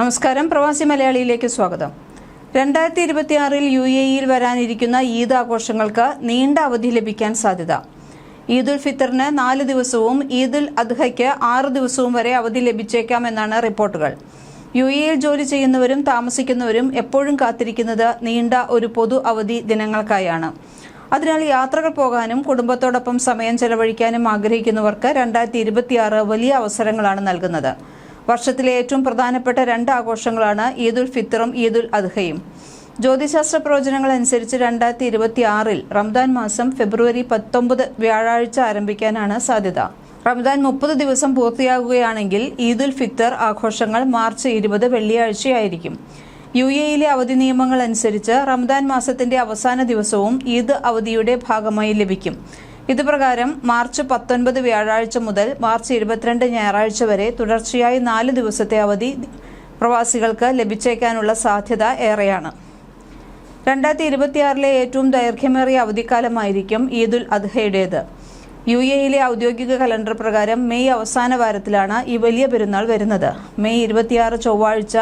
നമസ്കാരം. പ്രവാസി മലയാളിയിലേക്ക് സ്വാഗതം. രണ്ടായിരത്തി ഇരുപത്തിയാറിൽ യു എ ഇയിൽ വരാനിരിക്കുന്ന ഈദ് ആഘോഷങ്ങൾക്ക് നീണ്ട അവധി ലഭിക്കാൻ സാധ്യത. ഈദുൽ ഫിത്തറിന് നാല് ദിവസവും ഈദുൽ അദ്ഹയ്ക്ക് ആറ് ദിവസവും വരെ അവധി ലഭിച്ചേക്കാമെന്നാണ് റിപ്പോർട്ടുകൾ. യു എയിൽ ജോലി ചെയ്യുന്നവരും താമസിക്കുന്നവരും എപ്പോഴും കാത്തിരിക്കുന്നത് നീണ്ട ഒരു പൊതു അവധി ദിനങ്ങൾക്കായാണ്. അതിനാൽ യാത്രകൾ പോകാനും കുടുംബത്തോടൊപ്പം സമയം ചെലവഴിക്കാനും ആഗ്രഹിക്കുന്നവർക്ക് രണ്ടായിരത്തി വലിയ അവസരങ്ങളാണ് നൽകുന്നത്. വർഷത്തിലെ ഏറ്റവും പ്രധാനപ്പെട്ട രണ്ട് ആഘോഷങ്ങളാണ് ഈദുൽ ഫിത്തറും ഈദുൽ അദ്ഹയും. ജ്യോതിശാസ്ത്ര പ്രവചനങ്ങൾ അനുസരിച്ച് രണ്ടായിരത്തി ഇരുപത്തി ആറിൽ റംദാൻ മാസം ഫെബ്രുവരി പത്തൊമ്പത് വ്യാഴാഴ്ച ആരംഭിക്കാനാണ് സാധ്യത. റംദാൻ മുപ്പത് ദിവസം പൂർത്തിയാകുകയാണെങ്കിൽ ഈദുൽ ഫിത്തർ ആഘോഷങ്ങൾ മാർച്ച് ഇരുപത് വെള്ളിയാഴ്ചയായിരിക്കും. യു എയിലെ അവധി നിയമങ്ങൾ അനുസരിച്ച് റംദാൻ മാസത്തിന്റെ അവസാന ദിവസവും ഈദ് അവധിയുടെ ഭാഗമായി ലഭിക്കും. ഇതുപ്രകാരം മാർച്ച് പത്തൊൻപത് വ്യാഴാഴ്ച മുതൽ മാർച്ച് ഇരുപത്തിരണ്ട് ഞായറാഴ്ച വരെ തുടർച്ചയായി നാല് ദിവസത്തെ അവധി പ്രവാസികൾക്ക് ലഭിച്ചേക്കാനുള്ള സാധ്യത ഏറെയാണ്. രണ്ടായിരത്തി ഇരുപത്തിയാറിലെ ഏറ്റവും ദൈർഘ്യമേറിയ അവധിക്കാലമായിരിക്കും ഈദുൽ അദ്ഹയുടേത്. യു എയിലെ ഔദ്യോഗിക കലണ്ടർ പ്രകാരം മെയ് അവസാന വാരത്തിലാണ് ഈ വലിയ പെരുന്നാൾ വരുന്നത്. മെയ് ഇരുപത്തിയാറ് ചൊവ്വാഴ്ച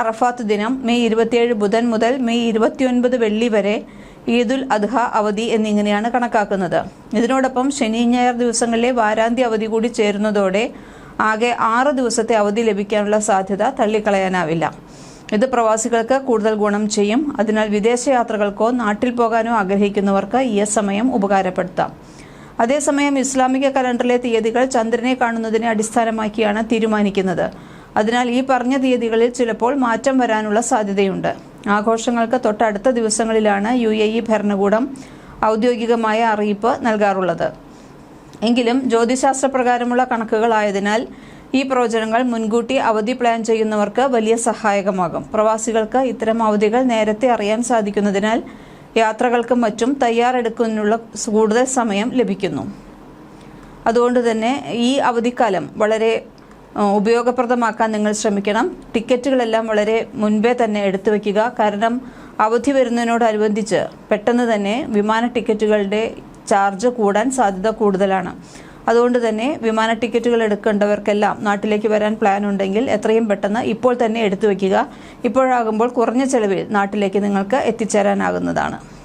അറഫാത്ത് ദിനം മെയ് ഇരുപത്തിയേഴ് ബുധൻ മുതൽ മെയ് ഇരുപത്തിയൊൻപത് വെള്ളി വരെ ഈദുൽ അദ്ഹ അവധി എന്നിങ്ങനെയാണ് കണക്കാക്കുന്നത്. ഇതിനോടൊപ്പം ശനി ഞായർ ദിവസങ്ങളിലെ വാരാന്ത്യ അവധി കൂടി ചേരുന്നതോടെ ആകെ ആറ് ദിവസത്തെ അവധി ലഭിക്കാനുള്ള സാധ്യത തള്ളിക്കളയാനാവില്ല. ഇത് പ്രവാസികൾക്ക് കൂടുതൽ ഗുണം ചെയ്യും. അതിനാൽ വിദേശയാത്രകൾക്കോ നാട്ടിൽ പോകാനോ ആഗ്രഹിക്കുന്നവർക്ക് ഈ സമയം ഉപകാരപ്പെടുത്താം. അതേസമയം ഇസ്ലാമിക കലണ്ടറിലെ തീയതികൾ ചന്ദ്രനെ കാണുന്നതിനെ അടിസ്ഥാനമാക്കിയാണ് തീരുമാനിക്കുന്നത്. അതിനാൽ ഈ പറഞ്ഞ തീയതികളിൽ ചിലപ്പോൾ മാറ്റം വരാനുള്ള സാധ്യതയുണ്ട്. ആഘോഷങ്ങൾക്ക് തൊട്ടടുത്ത ദിവസങ്ങളിലാണ് യു എ ഇ ഭരണകൂടം ഔദ്യോഗികമായ അറിയിപ്പ് നൽകാറുള്ളത്. എങ്കിലും ജ്യോതിശാസ്ത്ര പ്രകാരമുള്ള കണക്കുകളായതിനാൽ ഈ പ്രവചനങ്ങൾ മുൻകൂട്ടി അവധി പ്ലാൻ ചെയ്യുന്നവർക്ക് വലിയ സഹായകമാകും. പ്രവാസികൾക്ക് ഇത്തരം അവധികൾ നേരത്തെ അറിയാൻ സാധിക്കുന്നതിനാൽ യാത്രകൾക്കും മറ്റും തയ്യാറെടുക്കുന്നതിനുള്ള കൂടുതൽ സമയം ലഭിക്കുന്നു. അതുകൊണ്ട് തന്നെ ഈ അവധിക്കാലം വളരെ ഉപയോഗപ്രദമാക്കാൻ നിങ്ങൾ ശ്രമിക്കണം. ടിക്കറ്റുകളെല്ലാം വളരെ മുൻപേ തന്നെ എടുത്തു വയ്ക്കുക. കാരണം അവധി വരുന്നതിനോടനുബന്ധിച്ച് പെട്ടെന്ന് തന്നെ വിമാന ടിക്കറ്റുകളുടെ ചാർജ് കൂടാൻ സാധ്യത കൂടുതലാണ്. അതുകൊണ്ട് തന്നെ വിമാന ടിക്കറ്റുകൾ എടുക്കേണ്ടവർക്കെല്ലാം നാട്ടിലേക്ക് വരാൻ പ്ലാൻ ഉണ്ടെങ്കിൽ എത്രയും പെട്ടെന്ന് ഇപ്പോൾ തന്നെ എടുത്തു വയ്ക്കുക. ഇപ്പോഴാകുമ്പോൾ കുറഞ്ഞ ചെലവിൽ നാട്ടിലേക്ക് നിങ്ങൾക്ക് എത്തിച്ചേരാനാകുന്നതാണ്.